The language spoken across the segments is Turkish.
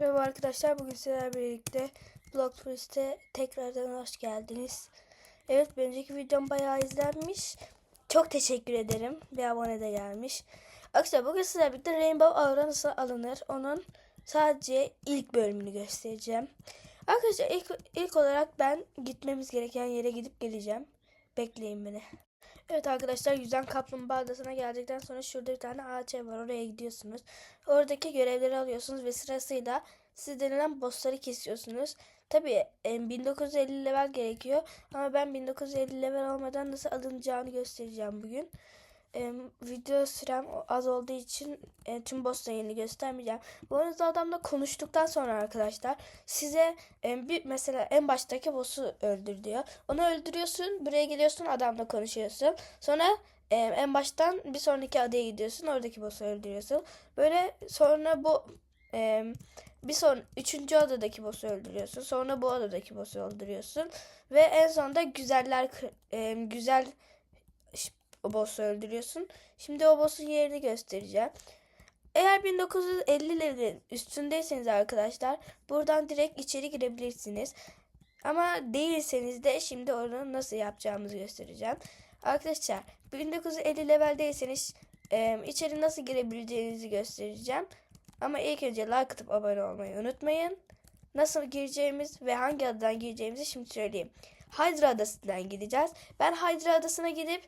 Merhaba arkadaşlar bugün sizlerle birlikte Blog Turist'e tekrardan hoş geldiniz. Evet önceki videom bayağı izlenmiş. Çok teşekkür ederim. Bir abone de gelmiş. Arkadaşlar bugün sizlerle birlikte Rainbow Aura nasıl alınır onun sadece ilk bölümünü göstereceğim. Arkadaşlar ilk, ilk olarak ben gitmemiz gereken yere gidip geleceğim. Bekleyin beni. Evet arkadaşlar Yüzen Kaplumbağa Adası'na geldikten sonra şurada bir tane ağaç var. Oraya gidiyorsunuz. Oradaki görevleri alıyorsunuz ve sırasıyla siz denilen bossları kesiyorsunuz. Tabii 1950 level gerekiyor. Ama ben 1950 level olmadan nasıl alınacağını göstereceğim bugün. E, video sürem az olduğu için e, tüm boss yeni göstermeyeceğim. Bu arada adamla konuştuktan sonra arkadaşlar size e, bir mesela en baştaki boss'u öldür diyor. Onu öldürüyorsun, buraya geliyorsun, adamla konuşuyorsun. Sonra e, en baştan bir sonraki adaya gidiyorsun, oradaki boss'u öldürüyorsun. Böyle sonra bu e, bir son üçüncü adadaki boss'u öldürüyorsun. Sonra bu adadaki boss'u öldürüyorsun ve en sonunda güzeller e, güzel o boss'u öldürüyorsun. Şimdi o boss'un yerini göstereceğim. Eğer 1950'lerin üstündeyseniz arkadaşlar buradan direkt içeri girebilirsiniz. Ama değilseniz de şimdi onu nasıl yapacağımızı göstereceğim. Arkadaşlar 1950 leveldeyseniz e, içeri nasıl girebileceğinizi göstereceğim. Ama ilk önce like atıp abone olmayı unutmayın. Nasıl gireceğimiz ve hangi adadan gireceğimizi şimdi söyleyeyim. Hydra adasından gideceğiz. Ben Hydra adasına gidip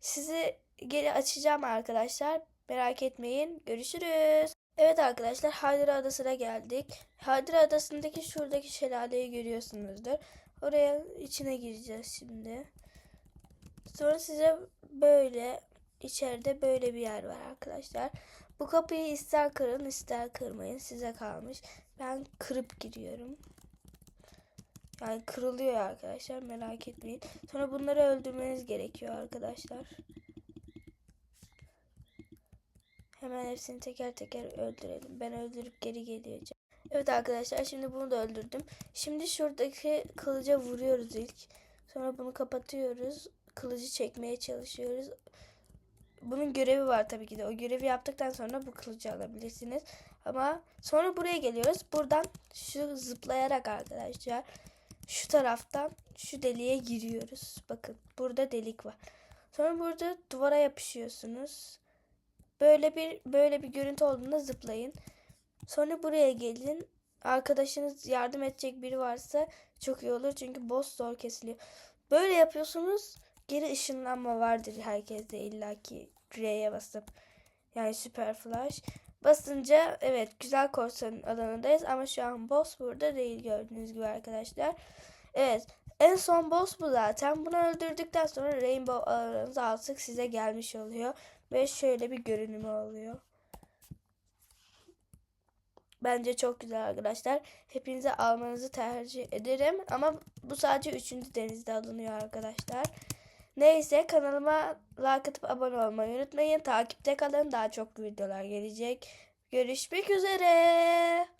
sizi geri açacağım arkadaşlar. Merak etmeyin. Görüşürüz. Evet arkadaşlar Hydra Adası'na geldik. Hydra Adası'ndaki şuradaki şelaleyi görüyorsunuzdur. Oraya içine gireceğiz şimdi. Sonra size böyle içeride böyle bir yer var arkadaşlar. Bu kapıyı ister kırın ister kırmayın. Size kalmış. Ben kırıp giriyorum. Yani kırılıyor arkadaşlar merak etmeyin. Sonra bunları öldürmeniz gerekiyor arkadaşlar. Hemen hepsini teker teker öldürelim. Ben öldürüp geri geleceğim. Evet arkadaşlar şimdi bunu da öldürdüm. Şimdi şuradaki kılıca vuruyoruz ilk. Sonra bunu kapatıyoruz. Kılıcı çekmeye çalışıyoruz. Bunun görevi var tabii ki de. O görevi yaptıktan sonra bu kılıcı alabilirsiniz. Ama sonra buraya geliyoruz. Buradan şu zıplayarak arkadaşlar şu taraftan şu deliğe giriyoruz. Bakın burada delik var. Sonra burada duvara yapışıyorsunuz. Böyle bir böyle bir görüntü olduğunda zıplayın. Sonra buraya gelin. Arkadaşınız yardım edecek biri varsa çok iyi olur. Çünkü boss zor kesiliyor. Böyle yapıyorsunuz. Geri ışınlanma vardır herkeste illaki R'ye basıp. Yani süper flash. Basınca evet güzel korsanın alanındayız ama şu an boss burada değil gördüğünüz gibi arkadaşlar. Evet en son boss bu zaten. Bunu öldürdükten sonra Rainbow alanınız artık size gelmiş oluyor. Ve şöyle bir görünümü oluyor. Bence çok güzel arkadaşlar. Hepinize almanızı tercih ederim. Ama bu sadece 3. denizde alınıyor arkadaşlar. Neyse kanalıma like atıp abone olmayı unutmayın. Takipte kalın. Daha çok videolar gelecek. Görüşmek üzere.